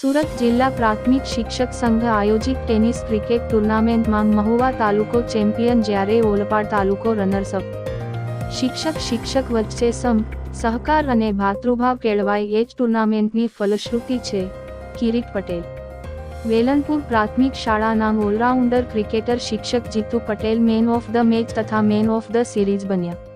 સુરત જિલ્લા પ્રાથમિક શિક્ષક સંઘ આયોજિત ટેનિસ ક્રિકેટ ટુર્નામેન્ટમાં મહુવા તાલુકો ચેમ્પિયન જ્યારે ઓલપાડ તાલુકો રનર્સઅપ. શિક્ષક શિક્ષક વચ્ચે સમ, સહકાર અને ભાતૃભાવ કેળવાય એ જ ટુર્નામેન્ટની ફલશ્રુતિ છે, કિરીટ પટેલ. વેલનપુર પ્રાથમિક શાળાના ઓલરાઉન્ડર ક્રિકેટર શિક્ષક Jitu Patel man of the match તથા મેન ઓફ ધ સિરીઝ બન્યા.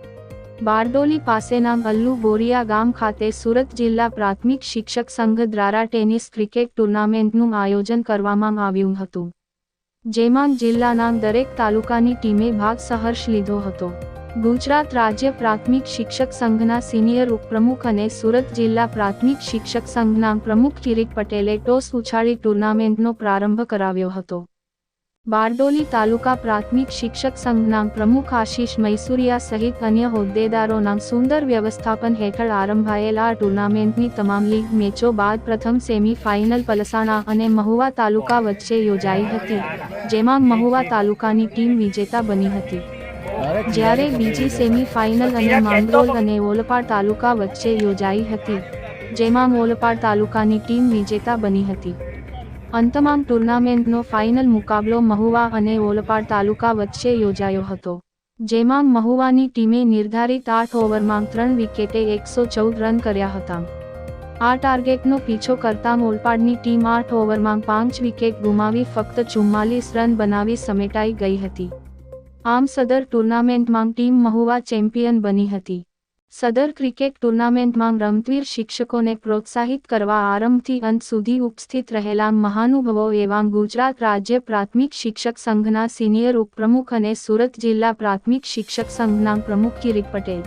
બારડોલી પાસેના અલ્લુ બોરિયા ગામ ખાતે સુરત જિલ્લા પ્રાથમિક શિક્ષક સંઘ દ્વારા ટેનિસ ક્રિકેટ ટુર્નામેન્ટનું આયોજન કરવામાં આવ્યું હતું, જેમાં જિલ્લાના દરેક તાલુકાની ટીમે ભાગ સહર્ષ લીધો હતો. ગુજરાત રાજ્ય પ્રાથમિક શિક્ષક સંઘના સિનિયર ઉપપ્રમુખ અને સુરત જિલ્લા પ્રાથમિક શિક્ષક સંઘના પ્રમુખ કિરીટ પટેલે ટોસ ઉછાળી ટુર્નામેન્ટનો પ્રારંભ કરાવ્યો હતો. બારડોલી તાલુકા પ્રાથમિક શિક્ષક સંઘના પ્રમુખ આશીષ મૈસુરિયા સહિત અન્ય હોદ્દેદારોના સુંદર વ્યવસ્થાપન હેઠળ આરંભાયેલ ટુર્નામેન્ટની તમામ લીગ મેચો બાદ પ્રથમ સેમી ફાઇનલ પલસાણા અને મહુવા તાલુકા વચ્ચે યોજાઈ હતી, જેમાં મહુવા તાલુકાની ટીમ વિજેતા બની હતી. જ્યારે બીજી સેમી ફાઇનલ અને માંગરોલ અને ઓલપાડ તાલુકા વચ્ચે યોજાઈ હતી, જેમાં ઓલપાડ તાલુકાની ટીમ વિજેતા બની હતી. અંતમાં ટુર્નામેન્ટનો ફાઇનલ મુકાબલો મહુવા અને ઓલપાડ તાલુકા વચ્ચે યોજાયો હતો, જેમાં મહુવાની ટીમે નિર્ધારિત આઠ ઓવરમાં ત્રણ વિકેટે એકસો ચૌદ રન કર્યા હતા. આ ટાર્ગેટનો પીછો કરતા ઓલપાડની ટીમ આઠ ઓવરમાં પાંચ વિકેટ ગુમાવી ફક્ત ચુમ્માલીસ રન બનાવી સમેટાઈ ગઈ હતી. આમ સદર ટુર્નામેન્ટમાં ટીમ મહુવા ચેમ્પિયન બની હતી. સદર ક્રિકેટ ટુર્નામેન્ટમાં રમતવીર શિક્ષકોને પ્રોત્સાહિત કરવા આરંભથી અંત સુધી ઉપસ્થિત રહેલા મહાનુભવો એવા ગુજરાત રાજ્ય પ્રાથમિક શિક્ષક સંઘના સિનિયર ઉપપ્રમુખ અને સુરત જિલ્લા પ્રાથમિક શિક્ષક સંઘના પ્રમુખ કિરીટ પટેલ.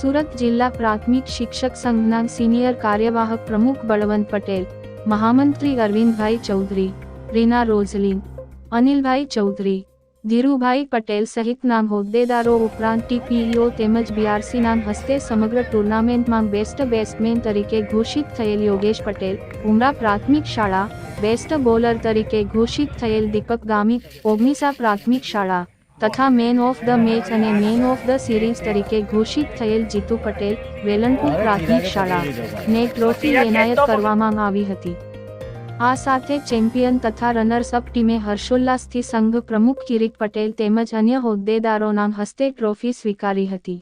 સુરત જિલ્લા પ્રાથમિક શિક્ષક સંઘના સિનિયર કાર્યવાહક પ્રમુખ બળવંત પટેલ, મહામંત્રી અરવિંદભાઈ ચૌધરી, રીના રોઝલીન, અનિલભાઈ ચૌધરી ધીરુભાઈ પટેલ સહિતના હોદ્દેદારો ઉપરાંત ટીપીઓ તેમજ બીઆરસીના હસ્તે સમગ્ર ટુર્નામેન્ટમાં બેસ્ટ બેટ્સમેન તરીકે ઘોષિત થયેલ યોગેશ પટેલ, ઉમરા પ્રાથમિક શાળા, બેસ્ટ બોલર તરીકે ઘોષિત થયેલ દીપક ગામિત ઓગણીસા પ્રાથમિક શાળા, તથા મેન ઓફ ધ મેચ અને મેન ઓફ ધ સિરીઝ તરીકે ઘોષિત થયેલ જીતુ પટેલ વેલનપુર પ્રાથમિક શાળા, ને ટ્રોફી એનાયત કરવામાં આવી હતી. આ સાથે ચેમ્પિયન તથા રનર્સઅપ ટીમે હર્ષોલ્લાસથી સંઘ પ્રમુખ કિરીટ પટેલ તેમજ અન્ય હોદ્દેદારોના હસ્તે ટ્રોફી સ્વીકારી હતી.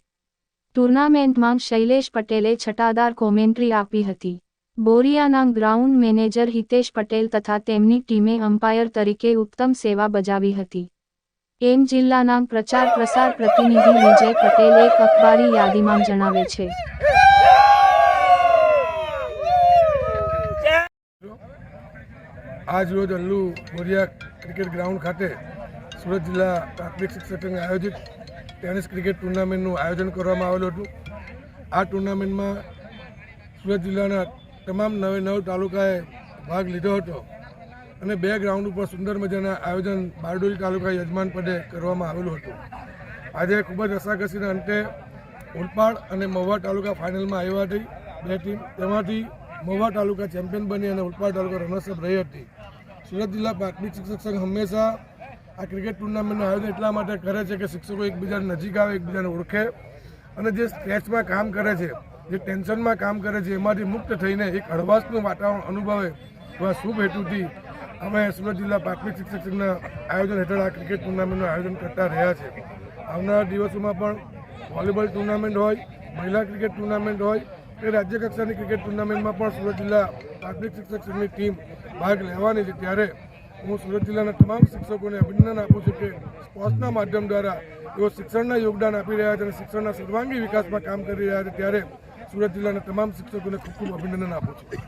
ટુર્નામેન્ટમાં શૈલેષ પટેલે છટાદાર કોમેન્ટ્રી આપી હતી. બોરિયાના ગ્રાઉન્ડ મેનેજર હિતેશ પટેલ તથા તેમની ટીમે અમ્પાયર તરીકે ઉત્તમ સેવા બજાવી હતી. એમ જિલ્લાના પ્રચાર પ્રસાર પ્રતિનિધિ વિજય પટેલ એક અખબારી યાદીમાં જણાવે છે. આજ રોજ અલ્લુ મોરિયા ક્રિકેટ ગ્રાઉન્ડ ખાતે સુરત જિલ્લા પ્રાથમિક શિક્ષક આયોજિત ટેનિસ ક્રિકેટ ટુર્નામેન્ટનું આયોજન કરવામાં આવેલું હતું. આ ટુર્નામેન્ટમાં સુરત જિલ્લાના તમામ નવે નવ તાલુકાએ ભાગ લીધો હતો અને બે ગ્રાઉન્ડ ઉપર સુંદર મજાના આયોજન બારડોલી તાલુકા યજમાન પદે કરવામાં આવેલું હતું. આજે ખૂબ જ રસાકસીના અંતે ઓલપાડ અને મહુવા તાલુકા ફાઇનલમાં આવ્યા હતી બે ટીમ. તેમાંથી મહુવા તાલુકા ચેમ્પિયન બની અને ઉલપાડ તાલુકા રનર્સઅપ રહી હતી. સુરત જિલ્લા પ્રાથમિક શિક્ષક સંઘ હંમેશા આ ક્રિકેટ ટુર્નામેન્ટનું આયોજન એટલા માટે કરે છે કે શિક્ષકો એકબીજાને નજીક આવે, એકબીજાને ઓળખે અને જે સ્ટ્રેચમાં કામ કરે છે, જે ટેન્શનમાં કામ કરે છે, એમાંથી મુક્ત થઈને એક હળવાશનું વાતાવરણ અનુભવે એવા શુભ હેતુથી અમે સુરત જિલ્લા પ્રાથમિક શિક્ષક સંઘના આયોજન હેઠળ આ ક્રિકેટ ટુર્નામેન્ટનું આયોજન કરતા રહ્યા છે. આવનારા દિવસોમાં પણ વોલીબોલ ટુર્નામેન્ટ હોય, મહિલા ક્રિકેટ ટુર્નામેન્ટ હોય કે રાજ્ય કક્ષાની ક્રિકેટ ટુર્નામેન્ટમાં પણ સુરત જિલ્લા પ્રાથમિક શિક્ષક સંઘની ટીમ ભાગ લેવાની છે. ત્યારે હું સુરત જિલ્લાના તમામ શિક્ષકોને અભિનંદન આપું છું કે સ્પોર્ટ્સના માધ્યમ દ્વારા તેઓ શિક્ષણના યોગદાન આપી રહ્યા છે અને શિક્ષણના સર્વાંગી વિકાસમાં કામ કરી રહ્યા છે. ત્યારે સુરત જિલ્લાના તમામ શિક્ષકોને ખૂબ ખૂબ અભિનંદન આપું છું.